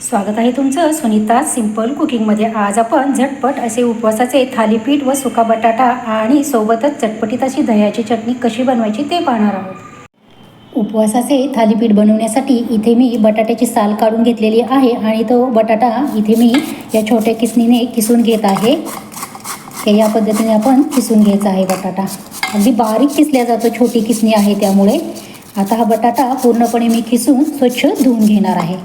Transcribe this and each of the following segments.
स्वागत आहे तुमचं सुनीता सिंपल कुकिंगमध्ये. आज आपण झटपट असे उपवासाचे थालीपीठ व सुका बटाटा आणि सोबतच चटपटीत अशी दह्याची चटणी कशी बनवायची ते पाहणार आहोत. उपवासाचे थालीपीठ बनवण्यासाठी इथे मी बटाट्याची साल काढून घेतलेली आहे आणि तो बटाटा इथे मी या छोट्या किसणीने किसून घेत आहे. हे या पद्धतीने आपण किसून घ्यायचा आहे बटाटा. अगदी बारीक किसल्या जातो छोटी किसणी आहे त्यामुळे. आता हा बटाटा पूर्णपणे मी किसून स्वच्छ धुवून घेणार आहे.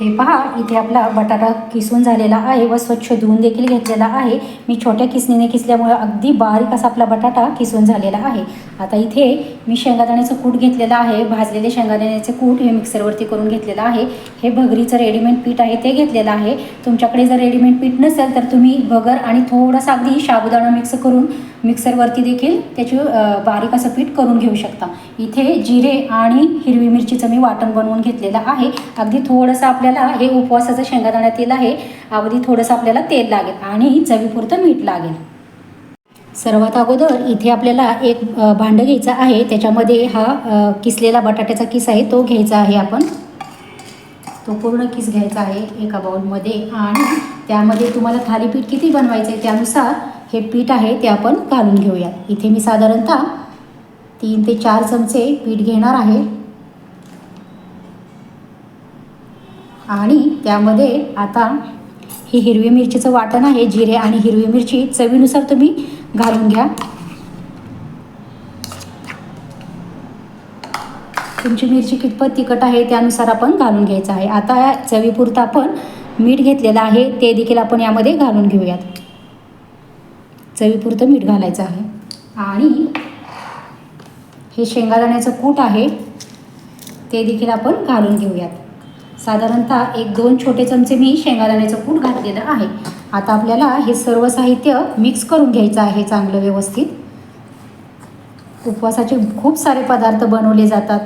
हे पहा इथे आपला बटाटा किसून झालेला आहे व स्वच्छ धुवून देखील घेतलेला आहे. मी छोट्या किसणीने किसल्यामुळे अगदी बारीक असा आपला बटाटा किसून झालेला आहे. आता इथे मी शेंगादाण्याचं कूट घेतलेलं आहे. भाजलेले शेंगादाण्याचे कूट हे मिक्सरवरती करून घेतलेलं आहे. हे भगरीचं रेडीमेड पीठ आहे ते घेतलेलं आहे. तुमच्याकडे जर रेडीमेड पीठ नसेल तर तुम्ही भगर आणि थोडासा अगदी साबुदाणा मिक्स करून मिक्सरवरती देखील त्याची बारीक असं पीठ करून घेऊ शकता. इथे जिरे आणि हिरवी मिरचीचं मी वाटण बनवून घेतलेलं आहे. अगदी थोडंसं आपल्या आपल्याला हे उपवासाचं शेंगादाणा तेल आहे. अगदी थोडंसं आपल्याला तेल लागेल आणि चवीपुरतं मीठ लागेल. सर्वात अगोदर इथे आपल्याला एक भांडं घ्यायचं आहे. त्याच्यामध्ये हा किसलेला बटाट्याचा किस आहे तो घ्यायचा आहे आपण. तो पूर्ण किस घ्यायचा आहे एका बाउलमध्ये आणि त्यामध्ये तुम्हाला थालीपीठ किती बनवायचं आहे त्यानुसार हे पीठ आहे ते आपण घालून घेऊया. इथे मी साधारणतः तीन ते चार चमचे पीठ घेणार आहे. आणि त्यामध्ये आता ही हिरवी मिरचीचं वाटण आहे जिरे आणि हिरवी मिरची चवीनुसार तुम्ही घालून घ्या. तुमची मिरची कितपत तिखट आहे त्यानुसार आपण घालून घ्यायचं आहे. आता या चवीपुरतं आपण मीठ घेतलेलं आहे ते देखील आपण यामध्ये घालून घेऊयात. चवीपुरतं मीठ घालायचं आहे. आणि हे शेंगादाण्याचं कूट आहे ते देखील आपण घालून घेऊयात. साधारणतः एक दोन छोटे चमचे मी शेंगादाण्याचं कूट घातलेलं आहे. आता आपल्याला हे सर्व साहित्य मिक्स करून घ्यायचं आहे चांगलं व्यवस्थित. उपवासाचे खूप सारे पदार्थ बनवले जातात.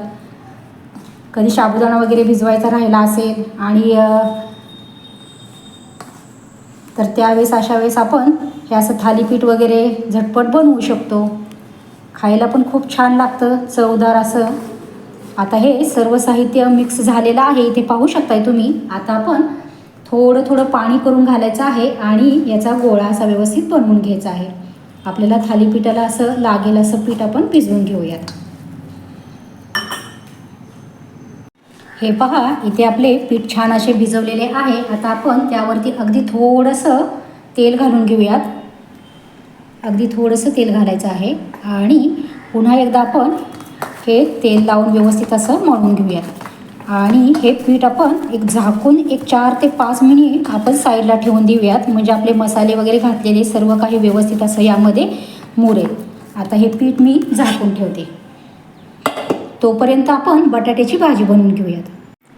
कधी साबुदाणा वगैरे भिजवायचा राहिला असेल आणि तर त्यावेळेस अशा वेळेस आपण हे असं थालीपीठ वगैरे झटपट बनवू शकतो. खायला पण खूप छान लागतं चवदार असं. आता हे सर्व साहित्य मिक्स झालेलं आहे इथे पाहू शकताय तुम्ही. आता आपण थोडं थोडं पाणी करून घालायचं आहे आणि याचा गोळा असा व्यवस्थित बनवून घ्यायचा आहे. आपल्याला थालीपीठाला असं लागेल असं पीठ आपण भिजवून घेऊयात. हे पहा इथे आपले पीठ छान असे भिजवलेले आहे. आता आपण त्यावरती अगदी थोडंसं तेल घालून घेऊयात. अगदी थोडंसं तेल घालायचं आहे. आणि पुन्हा एकदा आपण हे तेल लावून व्यवस्थित असं मळून घेऊयात. आणि हे पीठ आपण एक झाकून एक चार ते पाच मिनिट आपण साईडला ठेवून देऊयात. म्हणजे आपले मसाले वगैरे घातलेले सर्व काही व्यवस्थित असं यामध्ये मुरेल. आता हे पीठ मी झाकून ठेवते. तोपर्यंत आपण बटाट्याची भाजी बनवून घेऊयात.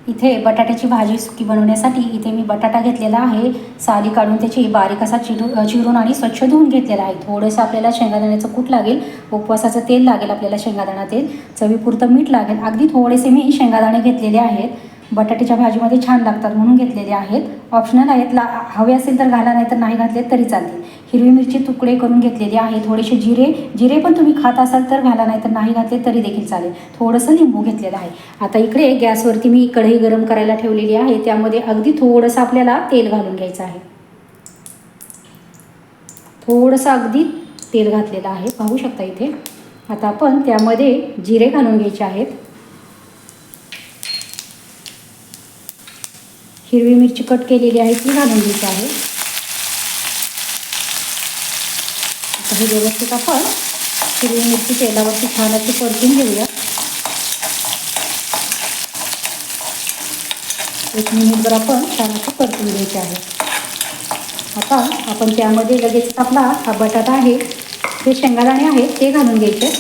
इथे बटाट्याची भाजी सुकी बनवण्यासाठी इथे मी बटाटा घेतलेला आहे. साली काढून त्याची बारीक असा चिरू चिरून आणि स्वच्छ धुवून घेतलेला आहे. थोडंसं आपल्याला शेंगादाण्याचं कूट लागेल. उपवासाचं तेल लागेल आपल्याला शेंगादाणा तेल. चवीपुरतं मीठ लागेल. अगदी थोडेसे मी शेंगादाणे घेतलेले आहेत. बटाट्याच्या भाजीमध्ये छान लागतात म्हणून घेतलेले आहेत. ऑप्शनल आहेत. ला हवे असेल तर घाला नाही तर नाही घातले तरी चालतील. हिरवी मिरची तुकडे करून घेतलेले आहे थोडेसे जिरे जिरे पण तुम्ही खात असाल तर घाला नाही तर नाही घातले तरी देखील चालेल. थोडंसं लिंबू घेतलेलं आहे. आता इकडे गॅसवरती मी कढई गरम करायला ठेवलेली आहे. त्यामध्ये अगदी थोडंसं आपल्याला तेल घालून घ्यायचं आहे. थोडंसं अगदी तेल घातलेलं आहे. पाहू शकता इथे. आता आपण त्यामध्ये जिरे घालून घ्यायचे आहेत. हिरवी मिरची कट केलेली आहे ती घालून घ्यायची आहे. आता हे व्यवस्थित आपण हिरवी मिरची तेलावरती छान अशी परतून घेऊया. एक मिनिटभर आपण छान अशी परतून घ्यायची आहे. आता आपण त्यामध्ये लगेच आपला हा बटाटा आहे ते शेंगादाणे आहेत ते घालून घ्यायचे.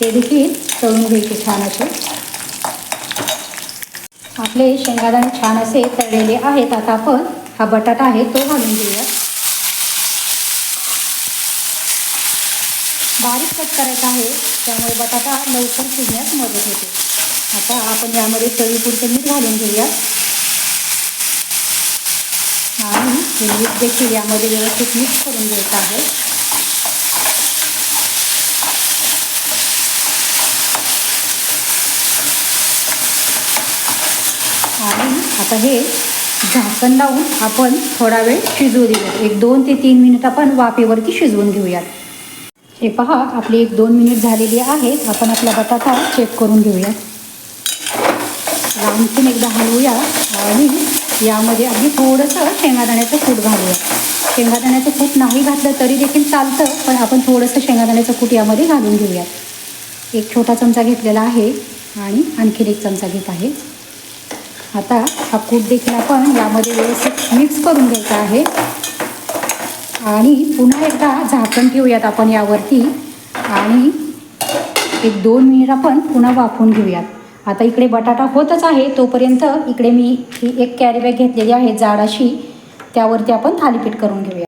ते देखील तळून घ्यायचे छान असे. आपले शेंगादाणे छान असे तळलेले आहेत. आता आपण हा बटाटा आहे तो घालून घेऊया. बारीक कट करायचा आहे त्यामुळे बटाटा लवकर शिजण्यास मदत होते. आता आपण यामध्ये चवीपुरतं मीठ घालून घेऊया. आणि मीठ देखील यामध्ये व्यवस्थित मिक्स करून घ्यायचं आहे आणि आता हे झाकण लावून आपण थोडा वेळ शिजवू देऊया एक दोन ते तीन मिनिट आपण वाफेवरती शिजवून घेऊयात. हे पहा आपली एक दोन मिनिट झालेली आहेत. आपण आपला बटाटा चेक करून घेऊया आणखीन एकदा हलवूया आणि यामध्ये अगदी थोडंसं शेंगादाण्याचं कूट घालूया. शेंगादाण्याचं कूट नाही घातलं तरी देखील चालतं पण आपण थोडंसं शेंगादाण्याचं कूट यामध्ये घालून घेऊयात. एक छोटा चमचा घेतलेला आहे आणि आणखीन एक चमचा घेत आहे. आता हा कूट देखील आपण यामध्ये व्यवस्थित मिक्स करून घ्यायचा आहे. आणि पुन्हा एकदा झाकण ठेवूयात आपण यावरती. आणि एक दोन मिनिट आपण पुन्हा वाफवून घेऊयात. आता इकडे बटाटा होतच आहे तोपर्यंत इकडे मी ही एक कॅरी बॅग घेतलेली आहे जाड अशी त्यावरती आपण थालीपीठ करून घेऊया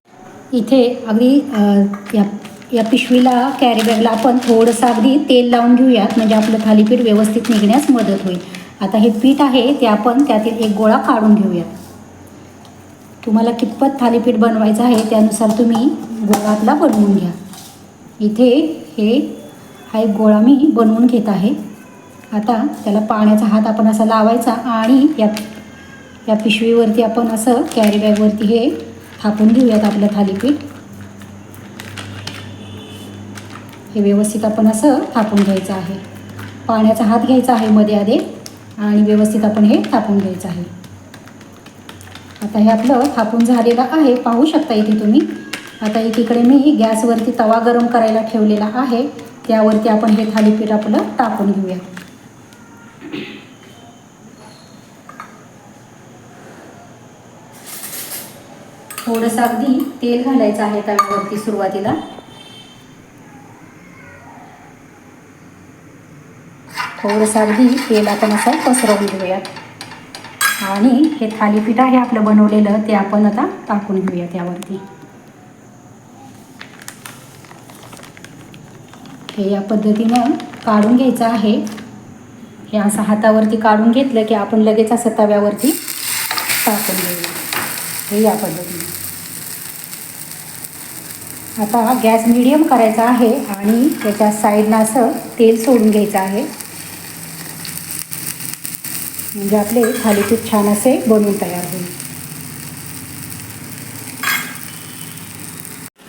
इथे अगदी या या पिशवीला कॅरी बॅगला आपण थोडंसं अगदी तेल लावून घेऊयात. म्हणजे आपलं थालीपीठ व्यवस्थित निघण्यास मदत होईल. आता हे पीठ आहे ते आपण त्यातील एक गोळा काढून घेऊयात. तुम्हाला कितपत थालीपीठ बनवायचं आहे त्यानुसार तुम्ही गोळातला बनवून घ्या. इथे हे हा एक गोळा मी बनवून घेत आहे. आता त्याला पाण्याचा हात आपण असा लावायचा आणि या या पिशवीवरती आपण असं कॅरी बॅगवरती हे थापून घेऊयात आपलं थालीपीठ. हे व्यवस्थित आपण असं थापून घ्यायचं आहे. पाण्याचा हात घ्यायचा आहे मध्ये आधे. आणि व्यवस्थित आपण हे थापून घ्यायचं आहे. आता हे आपलं थापून झालेलं आहे. पाहू शकता इथे तुम्ही. आता एकीकडे मी गॅसवरती तवा गरम करायला ठेवलेला आहे. त्यावरती आपण हे थालीपीठ आपलं टाकून घेऊया. थोडंसं अगदी तेल घालायचं आहे तव्यावरती सुरुवातीला. थोडंसं अगदी तेल आपण असं पसरवून घेऊयात. आणि हे थालीपीठ आहे आपलं बनवलेलं ते आपण आता टाकून घेऊया त्यावरती हे या पद्धतीनं काढून घ्यायचं आहे. हे असं हातावरती काढून घेतलं की आपण लगेच असं तव्यावरती टाकून घेऊया हे या पद्धतीने. आता गॅस मिडियम करायचा आहे आणि त्याच्या साईडनं असं तेल सोडून घ्यायचं आहे. म्हणजे आपले थालीपीठ छान असे बनवून तयार होईल.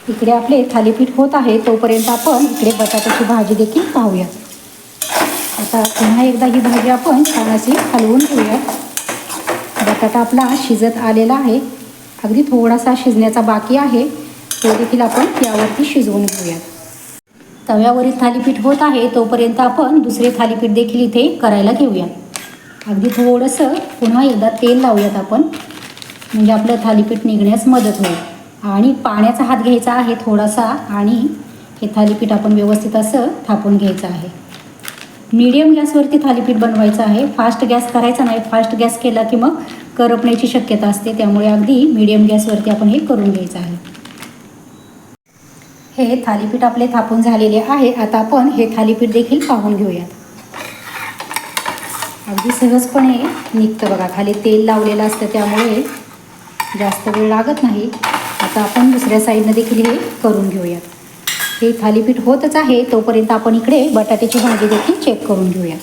इकडे आपले थालीपीठ होत आहे तोपर्यंत आपण इकडे बटाट्याची भाजी देखील पाहूया. आता पुन्हा एकदा ही भाजी आपण छान अशी हलवून घेऊया. बटाटा आपला शिजत आलेला आहे. अगदी थोडासा शिजण्याचा बाकी आहे. तो देखील आपण यावरती शिजवून घेऊया. तव्यावरील थालीपीठ होत आहे तोपर्यंत आपण दुसरे थालीपीठ देखील इथे करायला घेऊया. अगदी थोडंसं पुन्हा एकदा तेल लावूयात आपण. म्हणजे आपलं थालीपीठ निघण्यास मदत होईल. आणि पाण्याचा हात घ्यायचा आहे थोडासा आणि हे थालीपीठ आपण व्यवस्थित असं थापून घ्यायचं आहे. मीडियम गॅसवरती थालीपीठ बनवायचं आहे. फास्ट गॅस करायचा नाही. फास्ट गॅस केला की मग करपण्याची शक्यता असते. त्यामुळे अगदी मीडियम गॅसवरती आपण हे करून घ्यायचं आहे. हे थालीपीठ आपले थापून झालेले आहे. आता आपण हे थालीपीठ देखील पाहून घेऊयात. अगदी सहजपणे निघतं बघा. खाली तेल लावलेलं असतं त्यामुळे जास्त वेळ लागत नाही. आता आपण दुसऱ्या साईडनं देखील हे करून घेऊयात. हे थालीपीठ होतच आहे तोपर्यंत आपण इकडे बटाट्याची भाजी देखील चेक करून घेऊया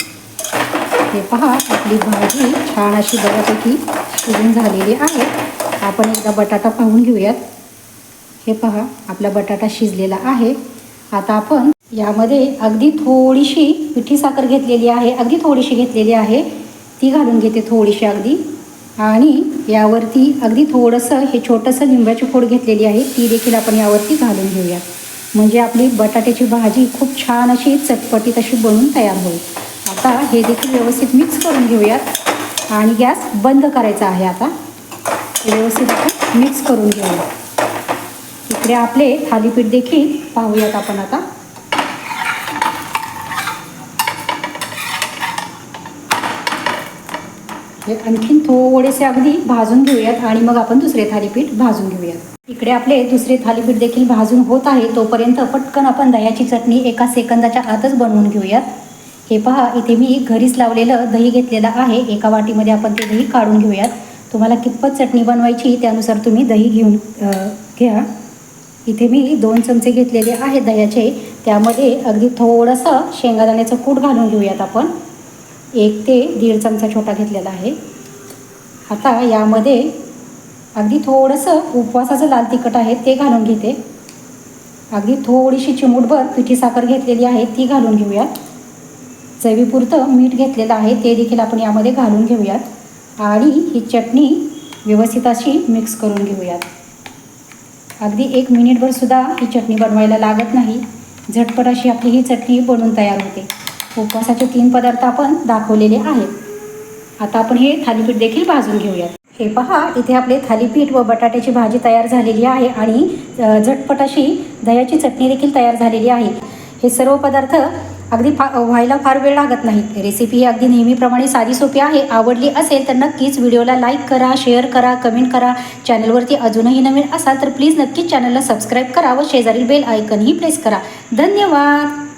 हे पहा आपली भाजी छान अशी बऱ्यापैकी शिजून झालेली आहे. आपण एकदा बटाटा पाहून घेऊयात. हे पहा आपला बटाटा शिजलेला आहे. आता आपण यामध्ये अगदी थोडीशी मिठी साखर घेतलेली आहे अगदी थोडीशी घेतलेली आहे. ती घालून घेते थोडीशी अगदी. आणि यावरती अगदी थोडंसं हे छोटंसं लिंबाची फोड घेतलेली आहे ती देखील आपण यावरती घालून घेऊयात. म्हणजे आपली बटाट्याची भाजी खूप छान अशी चटपटीत अशी बनून तयार होईल. आता हे देखील व्यवस्थित मिक्स करून घेऊयात. आणि गॅस बंद करायचा आहे आता. व्यवस्थित आपण मिक्स करून घेऊयात. इकडे आपले थालीपीठ देखील पाहूयात आपण आता. हे आणखीन थोडेसे अगदी भाजून घेऊयात आणि मग आपण दुसरे थालीपीठ भाजून घेऊयात. इकडे आपले दुसरे थालीपीठ देखील भाजून होत आहे. तोपर्यंत पटकन आपण दह्याची चटणी एका सेकंदाच्या आतच बनवून घेऊयात. हे पहा इथे मी घरीच लावलेलं दही घेतलेलं आहे. एका वाटीमध्ये आपण ते दही काढून घेऊयात. तुम्हाला कितपत चटणी बनवायची त्यानुसार तुम्ही दही घेऊन घ्या. इथे मी दोन चमचे घेतलेले आहेत दह्याचे. त्यामध्ये अगदी थोडंसं शेंगादाण्याचं कूट घालून घेऊयात आपण. एक ते दीड चमचा छोटा घेतलेला आहे. आता यामध्ये अगदी थोडंसं उपवासाचं लाल तिखट आहे ते घालून घेते. अगदी थोडीशी चिमूटभर पिठी साखर घेतलेली आहे ती घालून घेऊयात. चवीपुरतं मीठ घेतलेलं आहे ते देखील आपण यामध्ये घालून घेऊयात. आणि ही चटणी व्यवस्थित अशी मिक्स करून घेऊयात. अगदी एक मिनिटभर सुद्धा ही चटणी बनवायला लागत नाही. झटपट अशी आपली ही चटणी बनवून तयार होते. उपवासाचे तीन पदार्थ आपण दाखवलेले आहेत. आता आपण हे थालीपीठ देखील भाजून घेऊयात. हे पहा इथे आपले थालीपीठ व बटाट्याची भाजी तयार झालेली आहे आणि झटपट अशी दह्याची चटणी देखील तयार झालेली आहे. हे सर्व पदार्थ अगदी फा व्हायला फार वेळ लागत नाही. रेसिपी ही अगदी नेहमीप्रमाणे साधी सोपी आहे. आवडली असेल तर नक्कीच व्हिडिओला लाईक करा शेअर करा कमेंट करा. चॅनलवरती अजूनही नवीन असाल तर प्लीज नक्कीच चॅनलला सबस्क्राईब करा व शेजारील बेल आयकनही प्रेस करा. धन्यवाद!